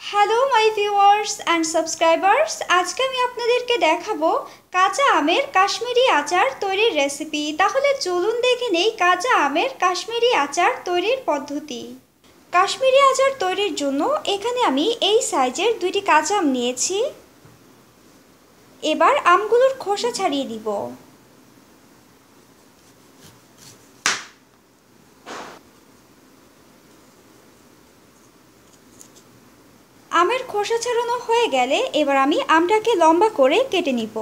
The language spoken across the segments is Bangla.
Hello my viewers and subscribers আজকে আমি আপনাদেরকে দেখাবো কাঁচা আমের কাশ্মীরি আচার তৈরির রেসিপি তাহলে চলুন দেখে নেই কাঁচা আমের কাশ্মীরি আচার তৈরির পদ্ধতি। কাশ্মীরি আচার তৈরির জন্য এখানে আমি এই সাইজের দুইটি কাঁচা আম নিয়েছি। এবার আমগুলোর খোসা ছাড়িয়ে দিব। আমের খোসা ছাড়ানো হয়ে গেলে এবার আমি আমটাকে লম্বা করে কেটে নিব।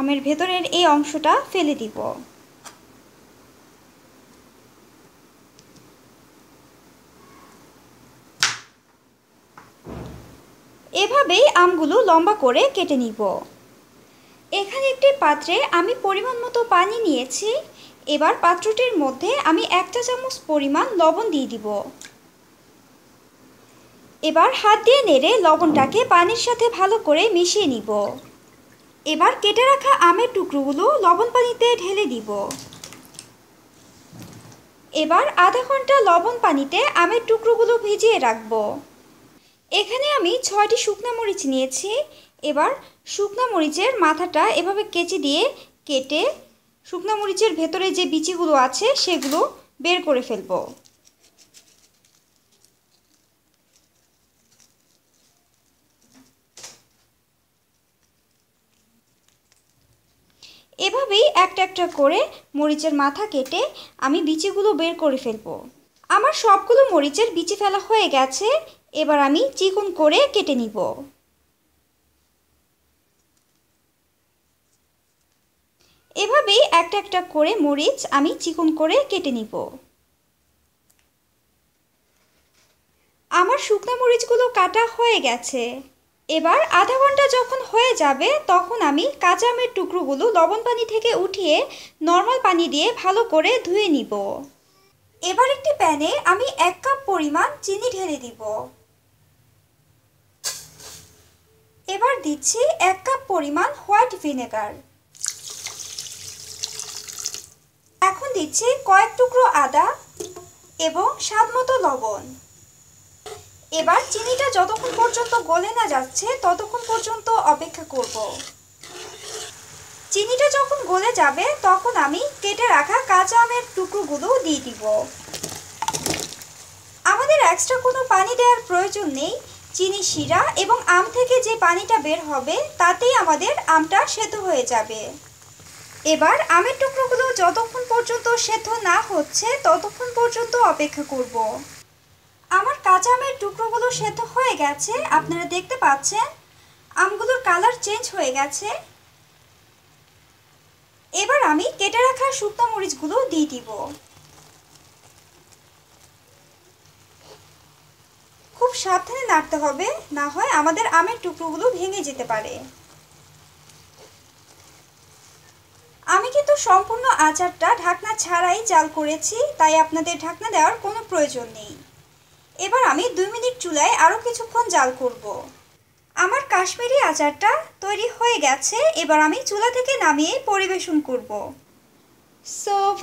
আমের ভেতরের এই অংশটা ফেলে দিব। এভাবেই আমগুলো লম্বা করে কেটে নিব। এখানে একটি পাত্রে আমি পরিমাণ মতো পানি নিয়েছি। এবার পাত্রটির মধ্যে আমি একটা চামচ পরিমাণ লবণ দিয়ে দিব। এবার হাত দিয়ে নেড়ে লবণটাকে পানির সাথে ভালো করে মিশিয়ে নিব। এবার কেটে রাখা আমের টুকরোগুলো লবণ পানিতে ঢেলে দিব। এবার আধা ঘণ্টা লবণ পানিতে আমের টুকরোগুলো ভিজিয়ে রাখব। এখানে আমি ছয়টি শুকনো মরিচ নিয়েছি। এবার শুকনো মরিচের মাথাটা এভাবে কেচি দিয়ে কেটে শুকনো মরিচের ভেতরে যে বিচিগুলো আছে সেগুলো বের করে ফেলব। এভাবেই একটা একটা করে মরিচের মাথা কেটে আমি বিচিগুলো বের করে ফেলব। আমার সবগুলো মরিচের বিচি ফেলা হয়ে গেছে, এবার আমি চিকন করে কেটে নিব। এভাবেই একটা একটা করে মরিচ আমি চিকন করে কেটে নিব। আমার শুকনো মরিচগুলো কাটা হয়ে গেছে। এবার আধা ঘণ্টা যখন হয়ে যাবে, তখন আমি কাঁচা আমের টুকরোগুলো লবণ পানি থেকে উঠিয়ে নর্মাল পানি দিয়ে ভালো করে ধুয়ে নিব। এবার একটি প্যানে আমি এক কাপ পরিমাণ চিনি ঢেলে দিব। এবার দিচ্ছি এক কাপ পরিমাণ হোয়াইট ভিনেগার এখন দিচ্ছি কয়েক টুকরো আদা এবং স্বাদ মতো লবণ। এবার চিনিটা যতক্ষণ পর্যন্ত গলে না যাচ্ছে, ততক্ষণ পর্যন্ত অপেক্ষা করব। চিনিটা যখন গলে যাবে, তখন আমি কেটে রাখা কাঁচা আমের টুকরোগুলো দিয়ে দিব। আমাদের এক্সট্রা কোনো পানি দেওয়ার প্রয়োজন নেই। চিনি শিরা এবং আম থেকে যে পানিটা বের হবে, তাতেই আমাদের আমটা সেদ্ধ হয়ে যাবে। এবার আমের টুকরোগুলো যতক্ষণ পর্যন্ত সেদ্ধ না হচ্ছে, ততক্ষণ পর্যন্ত অপেক্ষা করব। আমার কাঁচা আমের টুকরোগুলো সেদ্ধ হয়ে গেছে। আপনারা দেখতে পাচ্ছেন, আমগুলোর কালার চেঞ্জ হয়ে গেছে। এবার আমি কেটে রাখা শুকনো মরিচগুলো দিয়ে দিব। খুব সাবধানে নাড়তে হবে, না হয় আমাদের আমের টুকরোগুলো ভেঙে যেতে পারে আমি কিন্তু সম্পূর্ণ আচারটা ঢাকনা ছাড়াই জাল করেছি, তাই আপনাদের ঢাকনা দেওয়ার কোনো প্রয়োজন নেই এবার আমি দুই মিনিট চুলায় আরও কিছুক্ষণ জাল করব। আমার কাশ্মীরি আচারটা তৈরি হয়ে গেছে, এবার আমি চুলা থেকে নামিয়ে পরিবেশন করব। So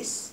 vocês.